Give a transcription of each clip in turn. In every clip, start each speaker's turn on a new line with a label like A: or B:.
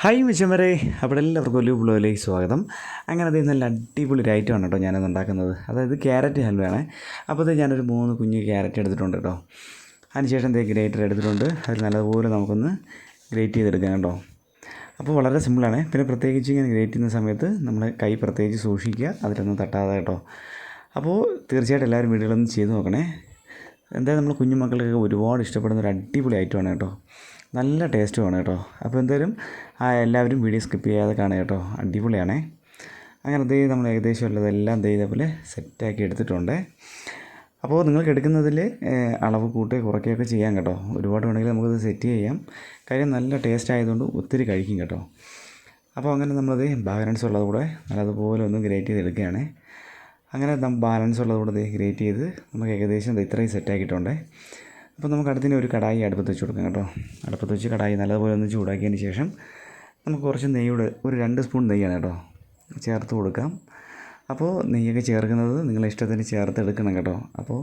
A: Hi മിച്ചമരെ അവിടെ എല്ലാവർക്കും വലിയ പുള്ളിലേക്ക് സ്വാഗതം. അങ്ങനെ അത് നല്ല അടിപൊളി ഒരു ഐറ്റമാണ് കേട്ടോ ഞാനത് ഉണ്ടാക്കുന്നത്. അതായത് ക്യാരറ്റ് ഹൽവയാണ്. അപ്പോൾ ഇത് ഞാനൊരു മൂന്ന് കുഞ്ഞ് ക്യാരറ്റ് എടുത്തിട്ടുണ്ട് കേട്ടോ. അതിനുശേഷം ദേ ഗ്രേറ്റർ എടുത്തിട്ടുണ്ട്. അതിൽ നല്ലതുപോലെ നമുക്കൊന്ന് ഗ്രേറ്റ് ചെയ്തെടുക്കാം കേട്ടോ. അപ്പോൾ വളരെ സിമ്പിളാണ് പിന്നെ പ്രത്യേകിച്ച് ഇങ്ങനെ ഗ്രേറ്റ് ചെയ്യുന്ന സമയത്ത് നമ്മൾ കൈ പ്രത്യേകിച്ച് സൂക്ഷിക്കുക അതിലൊന്നും തട്ടാതെ കേട്ടോ. അപ്പോൾ തീർച്ചയായിട്ടും എല്ലാവരും വീടുകളൊന്നും ചെയ്ത് നോക്കണേ. എന്തായാലും നമ്മൾ കുഞ്ഞുമക്കൾക്കൊക്കെ ഒരുപാട് ഇഷ്ടപ്പെടുന്ന ഒരു അടിപൊളി ഐറ്റമാണ് കേട്ടോ. നല്ല ടേസ്റ്റുമാണ് കേട്ടോ. അപ്പോൾ എന്തായാലും ആ എല്ലാവരും വീഡിയോ സ്കിപ്പ് ചെയ്യാതെ കാണുക കേട്ടോ. അടിപൊളിയാണേ. അങ്ങനെ ദേ നമ്മൾ ഏകദേശം ഉള്ളതെല്ലാം ദേ ഇതേപോലെ സെറ്റാക്കി എടുത്തിട്ടുണ്ട്. അപ്പോൾ നിങ്ങൾക്ക് എടുക്കുന്നതിൽ അളവ് കൂട്ടുക കുറയ്ക്കുകയൊക്കെ ചെയ്യാം കേട്ടോ. ഒരുപാട് വേണമെങ്കിൽ നമുക്കത് സെറ്റ് ചെയ്യാം. കാര്യം നല്ല ടേസ്റ്റ് ആയതുകൊണ്ട് ഒത്തിരി കഴിക്കും കേട്ടോ. അപ്പോൾ അങ്ങനെ നമ്മളത് ബാലൻസ് ഉള്ളത് കൂടെ നല്ലതുപോലെ ഒന്ന് ഗ്രേറ്റ് ചെയ്തെടുക്കുകയാണ് അങ്ങനെ ബാലൻസ് ഉള്ളത് കൂടെ ഗ്രേറ്റ് ചെയ്ത് നമുക്ക് ഏകദേശം ഇത്രയും സെറ്റാക്കിയിട്ടുണ്ട് അപ്പോൾ നമുക്ക് അടുത്തിന് ഒരു കടായി അടുപ്പത്ത് വെച്ച് കൊടുക്കാം കേട്ടോ. അടുപ്പത്ത് വെച്ച് കടായി നല്ലതുപോലെ ഒന്ന് ചൂടാക്കിയതിന് ശേഷം നമുക്ക് കുറച്ച് നെയ്യുടെ ഒരു രണ്ട് സ്പൂൺ നെയ്യാണ് കേട്ടോ ചേർത്ത് കൊടുക്കാം. അപ്പോൾ നെയ്യൊക്കെ ചേർക്കുന്നത് നിങ്ങളുടെ ഇഷ്ടത്തിന് ചേർത്ത് എടുക്കണം കേട്ടോ. അപ്പോൾ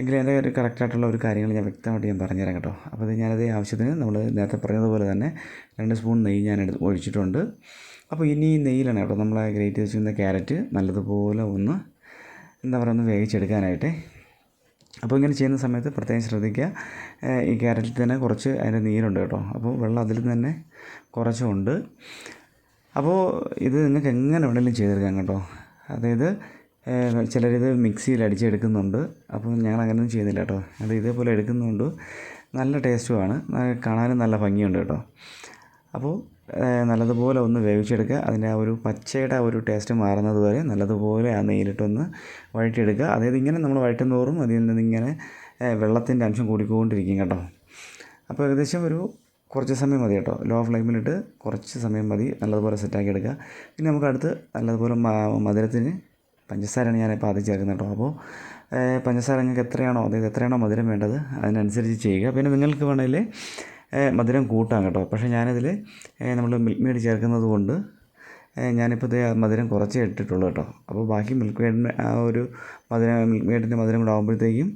A: എങ്കിലും എന്റെ ഒരു കറക്റ്റായിട്ടുള്ള ഒരു കാര്യങ്ങൾ ഞാൻ വ്യക്തമായിട്ട് ഞാൻ പറഞ്ഞുതരാം കേട്ടോ. അപ്പോൾ ഇത് ഞാനത് ആവശ്യത്തിന് നമ്മൾ നേരത്തെ പറഞ്ഞതുപോലെ തന്നെ രണ്ട് സ്പൂൺ നെയ്യ് ഞാൻ എടുത്ത് ഒഴിച്ചിട്ടുണ്ട്. അപ്പോൾ ഇനി ഈ നെയ്യിലാണ് കേട്ടോ നമ്മൾ ഗ്രേറ്റ് വെച്ചിരുന്ന ക്യാരറ്റ് നല്ലതുപോലെ ഒന്ന് എന്താ പറയുക ഒന്ന് വേവിച്ചെടുക്കാനായിട്ട് അപ്പോൾ ഇങ്ങനെ ചെയ്യുന്ന സമയത്ത് പ്രത്യേകം ശ്രദ്ധിക്കുക. ഈ ക്യാരറ്റിൽ തന്നെ കുറച്ച് അതിന്റെ നീരുണ്ട് കേട്ടോ. അപ്പോൾ വെള്ളം അതിൽ തന്നെ കുറച്ചുണ്ട്. അപ്പോൾ ഇത് നിങ്ങൾക്ക് എങ്ങനെ വേണമെങ്കിലും ചെയ്തെടുക്കാം കേട്ടോ. അതായത് ചിലരിത് മിക്സിയിൽ അടിച്ചെടുക്കുന്നുണ്ട്. അപ്പോൾ ഞങ്ങൾ അങ്ങനെയൊന്നും ചെയ്യുന്നില്ല കേട്ടോ. അത് ഇതേപോലെ എടുക്കുന്നുണ്ട്. നല്ല ടേസ്റ്റുമാണ്. കാണാനും നല്ല ഭംഗിയുണ്ട് കേട്ടോ. അപ്പോൾ നല്ലതുപോലെ ഒന്ന് വേവിച്ചെടുക്കുക. അതിന്റെ ആ ഒരു പച്ചയുടെ ആ ഒരു ടേസ്റ്റ് മാറുന്നത് വരെ നല്ലതുപോലെ ആ നെയ്യിലിട്ടൊന്ന് വഴറ്റിയെടുക്കുക. അതായത് ഇങ്ങനെ നമ്മൾ വഴറ്റും തോറും അതിൽ നിന്ന് ഇങ്ങനെ വെള്ളത്തിന്റെ അംശം കൂടിക്കൊണ്ടിരിക്കും കേട്ടോ. അപ്പോൾ ഏകദേശം ഒരു കുറച്ച് സമയം മതി കേട്ടോ. ലോ ഫ്ലെയിമിലിട്ട് കുറച്ച് സമയം മതി. നല്ലതുപോലെ സെറ്റാക്കി എടുക്കുക. പിന്നെ നമുക്ക് അടുത്ത് നല്ലതുപോലെ മധുരത്തിന് പഞ്ചസാരയാണ് ഞാനിപ്പോൾ ആദ്യം ചേർക്കുന്നത് കേട്ടോ. അപ്പോൾ പഞ്ചസാര നിങ്ങൾക്ക് എത്രയാണോ അതായത് എത്രയാണോ മധുരം വേണ്ടത് അതിനനുസരിച്ച് ചെയ്യുക. പിന്നെ നിങ്ങൾക്ക് വേണമെങ്കിൽ മധുരം കൂട്ടാം കേട്ടോ. പക്ഷേ ഞാനതിൽ നമ്മൾ മിൽക്ക് മെയ്ഡ് ചേർക്കുന്നത് കൊണ്ട് ഞാനിപ്പോൾ ഇത് മധുരം കുറച്ചേ ഇട്ടിട്ടുള്ളൂ കേട്ടോ. അപ്പോൾ ബാക്കി മിൽക്ക് മെയ്ഡിന്റെ ആ ഒരു മധുരം മിൽക്ക് മെയ്ഡിന്റെ മധുരം കൂടെ ആകുമ്പോഴത്തേക്കും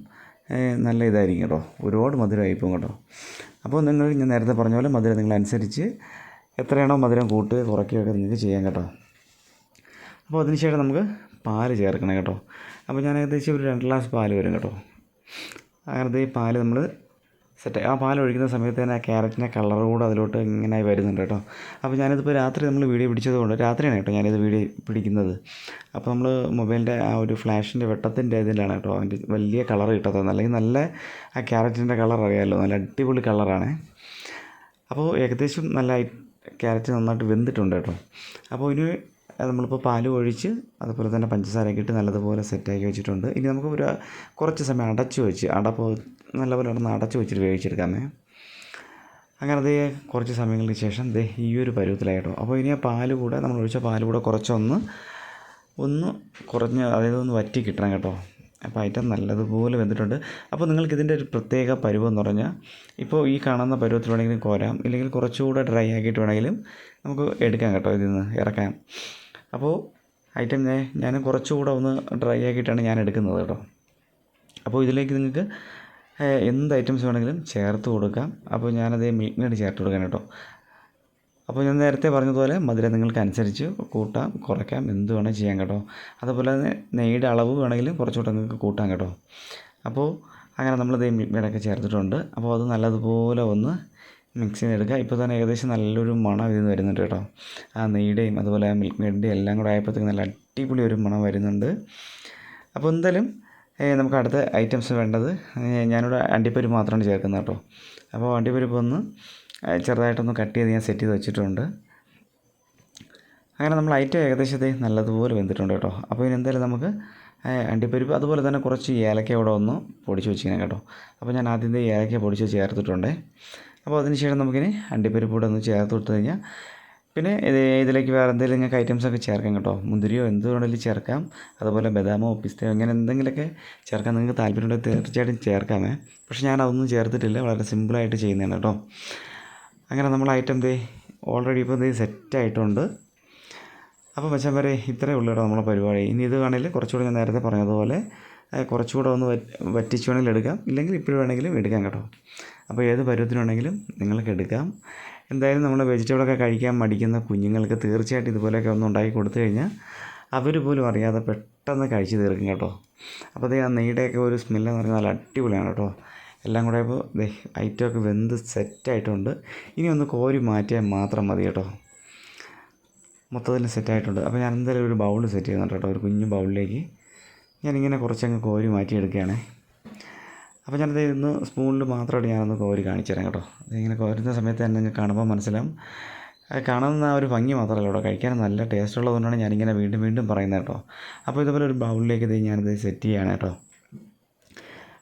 A: നല്ല ഇതായിരിക്കും കേട്ടോ. ഒരുപാട് മധുരമായി പോകും കേട്ടോ. അപ്പോൾ നിങ്ങൾ ഞാൻ നേരത്തെ പറഞ്ഞ പോലെ മധുരം നിങ്ങളനുസരിച്ച് എത്രയാണോ മധുരം കൂട്ടുക കുറയ്ക്കുകയൊക്കെ നിങ്ങൾക്ക് ചെയ്യാം കേട്ടോ. അപ്പോൾ അതിനുശേഷം നമുക്ക് പാൽ ചേർക്കണം കേട്ടോ. അപ്പോൾ ഞാൻ ഏകദേശം ഒരു രണ്ട് ഗ്ലാസ് പാൽ വരും കേട്ടോ. അങ്ങനത്തെ ഈ പാൽ നമ്മൾ സെറ്റ് ആ പാൽ ഒഴിക്കുന്ന സമയത്ത് തന്നെ ആ ക്യാരറ്റിന്റെ കളർ കൂടെ അതിലോട്ട് ഇങ്ങനെ വരുന്നുണ്ട് കേട്ടോ. അപ്പോൾ ഞാനിതിപ്പോൾ രാത്രി നമ്മൾ വീഡിയോ പിടിച്ചത് കൊണ്ട് രാത്രിയാണ് കേട്ടോ ഞാനിത് വീഡിയോ പിടിക്കുന്നത്. അപ്പോൾ നമ്മൾ മൊബൈലിന്റെ ആ ഒരു ഫ്ലാഷിന്റെ വെട്ടത്തിന്റെ ഇതിലാണ് കേട്ടോ അതിന്റെ വലിയ കളർ കിട്ടാത്തത് അല്ലെങ്കിൽ നല്ല ആ ക്യാരറ്റിന്റെ കളർ അറിയാമല്ലോ. നല്ല അടിപൊളി കളറാണ്. അപ്പോൾ ഏകദേശം നല്ല ക്യാരറ്റ് നന്നായിട്ട് വെന്തിട്ടുണ്ട് കേട്ടോ. അപ്പോൾ ഇനി നമ്മളിപ്പോൾ പാൽ ഒഴിച്ച് അതുപോലെ തന്നെ പഞ്ചസാരയൊക്കെ ഇട്ട് നല്ലതുപോലെ സെറ്റാക്കി വെച്ചിട്ടുണ്ട്. ഇനി നമുക്ക് ഒരു കുറച്ച് സമയം അടച്ചു വെച്ച് അടപ്പ് നല്ലപോലെ ഒന്ന് അടച്ചു വെച്ചിട്ട് വേവിച്ചെടുക്കാമേ. അങ്ങനെ അതേ കുറച്ച് സമയങ്ങൾക്ക് ശേഷം ദേ ഈ ഒരു പരുവത്തിലായിട്ടോ. അപ്പോൾ ഇനി ആ പാൽ കൂടെ നമ്മൾ ഒഴിച്ച പാൽ കൂടെ കുറച്ചൊന്ന് ഒന്ന് കുറഞ്ഞ് അതായത് ഒന്ന് വറ്റി കിട്ടണം കേട്ടോ. അപ്പോൾ ഐറ്റം നല്ലതുപോലെ വെന്തിട്ടുണ്ട്. അപ്പോൾ നിങ്ങൾക്ക് ഇതിന്റെ ഒരു പ്രത്യേക പരുവം എന്ന് പറഞ്ഞാൽ ഇപ്പോൾ ഈ കാണുന്ന പരുവത്തിൽ വേണമെങ്കിലും കോരാം. ഇല്ലെങ്കിൽ കുറച്ചുകൂടെ ഡ്രൈ ആക്കിയിട്ട് വേണമെങ്കിലും നമുക്ക് എടുക്കാം കേട്ടോ ഇതിൽ നിന്ന് ഇറക്കാം അപ്പോൾ ഐറ്റം ഞാൻ ഞാൻ കുറച്ചുകൂടെ ഒന്ന് ഡ്രൈ ആക്കിയിട്ടാണ് ഞാൻ എടുക്കുന്നത് കേട്ടോ. അപ്പോൾ ഇതിലേക്ക് നിങ്ങൾക്ക് എന്ത് ഐറ്റംസ് വേണമെങ്കിലും ചേർത്ത് കൊടുക്കാം. അപ്പോൾ ഞാനത് മിൽക്ക് ചേർത്ത് കൊടുക്കാൻ കേട്ടോ. അപ്പോൾ ഞാൻ നേരത്തെ പറഞ്ഞതുപോലെ മധുരം നിങ്ങൾക്ക് അനുസരിച്ച് കൂട്ടാം കുറയ്ക്കാം എന്ത് വേണേൽ ചെയ്യാം കേട്ടോ. അതുപോലെ തന്നെ നെയ്യുടെ അളവ് വേണമെങ്കിലും കുറച്ചുകൂടെ നിങ്ങൾക്ക് കൂട്ടാം കേട്ടോ. അപ്പോൾ അങ്ങനെ നമ്മൾ ഇത് മെയ്ഡൊക്കെ ചേർത്തിട്ടുണ്ട്. അപ്പോൾ അത് നല്ലതുപോലെ ഒന്ന് മിക്സ് ചെയ്തെടുക്കുക ഇപ്പോൾ തന്നെ ഏകദേശം നല്ലൊരു മണം ഇതിൽ നിന്ന് വരുന്നുണ്ട് കേട്ടോ. ആ നെയ്യുടെയും അതുപോലെ മിൽക്ക് മെയ്ഡിന്റെയും എല്ലാം കൂടെ ആയപ്പോഴത്തേക്ക് നല്ല അടിപൊളി ഒരു മണം വരുന്നുണ്ട്. അപ്പോൾ എന്തായാലും നമുക്ക് അടുത്ത ഐറ്റംസ് വേണ്ടത് ഞാനിവിടെ അണ്ടിപ്പരി മാത്രമാണ് ചേർക്കുന്നത് കേട്ടോ. അപ്പോൾ അണ്ടിപ്പരിപ്പ് ഒന്ന് ചെറുതായിട്ടൊന്ന് കട്ട് ചെയ്ത് ഞാൻ സെറ്റ് ചെയ്ത് വെച്ചിട്ടുണ്ട്. അങ്ങനെ നമ്മൾ ഐറ്റം ഏകദേശത്തെ നല്ലതുപോലെ വെന്തിട്ടുണ്ട് കേട്ടോ. അപ്പോൾ ഇനി എന്തായാലും നമുക്ക് അണ്ടിപ്പരിപ്പ് അതുപോലെ തന്നെ കുറച്ച് ഏലക്ക ഇവിടെ ഒന്ന് പൊടിച്ച് വെച്ചിരിക്കണം കേട്ടോ. അപ്പോൾ ഞാൻ ആദ്യം തന്നെ ഏലക്ക പൊടിച്ച് ചേർത്തിട്ടുണ്ട്. അപ്പോൾ അതിനുശേഷം നമുക്കിനി അണ്ടിപ്പരിപ്പ് കൂടെ ഒന്ന് ചേർത്ത് കൊടുത്തു കഴിഞ്ഞാൽ പിന്നെ ഇത് ഇതിലേക്ക് വേറെ എന്തെങ്കിലും നിങ്ങൾക്ക് ഐറ്റംസ് ഒക്കെ ചേർക്കാം കേട്ടോ. മുന്തിരിയോ എന്ത് വേണമെങ്കിലും ചേർക്കാം. അതുപോലെ ബദാമോ പിസ്തയോ അങ്ങനെ എന്തെങ്കിലുമൊക്കെ ചേർക്കാൻ നിങ്ങൾക്ക് താല്പര്യമുണ്ടെങ്കിൽ തീർച്ചയായിട്ടും ചേർക്കാമേ. പക്ഷേ ഞാൻ അതൊന്നും ചേർത്തിട്ടില്ല. വളരെ സിമ്പിളായിട്ട് ചെയ്യുന്നതാണ് കേട്ടോ. അങ്ങനെ നമ്മൾ ഐറ്റം ദേ ഓൾറെഡി ഇപ്പോൾ ദേ സെറ്റായിട്ടുണ്ട് അപ്പോൾ മച്ചാൻ വരെ ഇത്രയേ ഉള്ളൂ കേട്ടോ നമ്മളെ പരിപാടി. ഇനി ഇത് വേണമെങ്കിൽ കുറച്ചുകൂടി ഞാൻ നേരത്തെ പറഞ്ഞതുപോലെ കുറച്ചുകൂടെ ഒന്ന് വറ്റ് വറ്റിച്ച് വേണമെങ്കിൽ എടുക്കാം. ഇല്ലെങ്കിൽ ഇപ്പോഴും വേണമെങ്കിലും എടുക്കാം കേട്ടോ. അപ്പോൾ ഏത് പരുവത്തിനുണ്ടെങ്കിലും നിങ്ങൾക്ക് എടുക്കാം. എന്തായാലും നമ്മൾ വെജിറ്റബിളൊക്കെ കഴിക്കാൻ മടിക്കുന്ന കുഞ്ഞുങ്ങൾക്ക് തീർച്ചയായിട്ടും ഇതുപോലെയൊക്കെ ഒന്ന് ഉണ്ടാക്കി കൊടുത്തു കഴിഞ്ഞാൽ അവർ പോലും അറിയാതെ പെട്ടെന്ന് കഴിച്ച് തീർക്കും കേട്ടോ. അപ്പോൾ ദേ ആ നെയ്യുടെയൊക്കെ ഒരു സ്മെല്ലെന്ന് പറഞ്ഞാൽ നല്ല അടിപൊളിയാണ് കേട്ടോ. എല്ലാം കൂടെ ദേ ഐറ്റമൊക്കെ വെന്ത് സെറ്റായിട്ടുണ്ട് ഇനി ഒന്ന് കോരി മാറ്റിയാൽ മാത്രം മതി കേട്ടോ. മൊത്തത്തിൽ സെറ്റായിട്ടുണ്ട് അപ്പോൾ ഞാൻ എന്തായാലും ഒരു ബൗൾ സെറ്റ് ചെയ്യുന്നുണ്ട് കേട്ടോ ഒരു കുഞ്ഞു ബൗളിലേക്ക് ഞാനിങ്ങനെ കുറച്ചങ്ങ് കോരി മാറ്റിയെടുക്കുകയാണേ അപ്പോൾ ഞാനത് ഇന്ന് സ്പൂണിൽ മാത്രമായിട്ട് ഞാനൊന്ന് കോരി കാണിച്ചു തരാം കേട്ടോ. ഇങ്ങനെ കോരുന്ന സമയത്ത് തന്നെ കാണുമ്പോൾ മനസ്സിലാവും. കാണുന്ന ആ ഒരു ഭംഗി മാത്രമല്ല കേട്ടോ. കഴിക്കാൻ നല്ല ടേസ്റ്റ് ഉള്ളതുകൊണ്ടാണ് ഞാനിങ്ങനെ വീണ്ടും വീണ്ടും പറയുന്നത് കേട്ടോ. അപ്പോൾ ഇതുപോലെ ഒരു ബൗളിലേക്ക് ഇത് ഞാനിത് സെറ്റ് ചെയ്യുകയാണ് കേട്ടോ.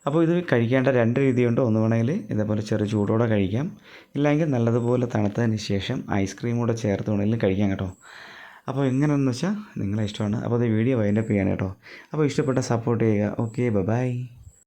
A: അപ്പോൾ ഇത് കഴിക്കേണ്ട രണ്ട് രീതിയുണ്ട് ഒന്ന് വേണമെങ്കിൽ ഇതേപോലെ ചെറു ചൂടോടെ കഴിക്കാം. ഇല്ലെങ്കിൽ നല്ലതുപോലെ തണുത്തതിന് ശേഷം ഐസ്ക്രീം കൂടെ ചേർത്ത് വേണമെങ്കിലും കഴിക്കാം കേട്ടോ. അപ്പോൾ എങ്ങനെയാണെന്ന് വെച്ചാൽ നിങ്ങളെ ഇഷ്ടമാണ്. അപ്പോൾ അത് വീഡിയോ വൈൻഡപ്പ് ചെയ്യാണ് കേട്ടോ. അപ്പോൾ ഇഷ്ടപ്പെട്ട സപ്പോർട്ട് ചെയ്യുക. Okay bye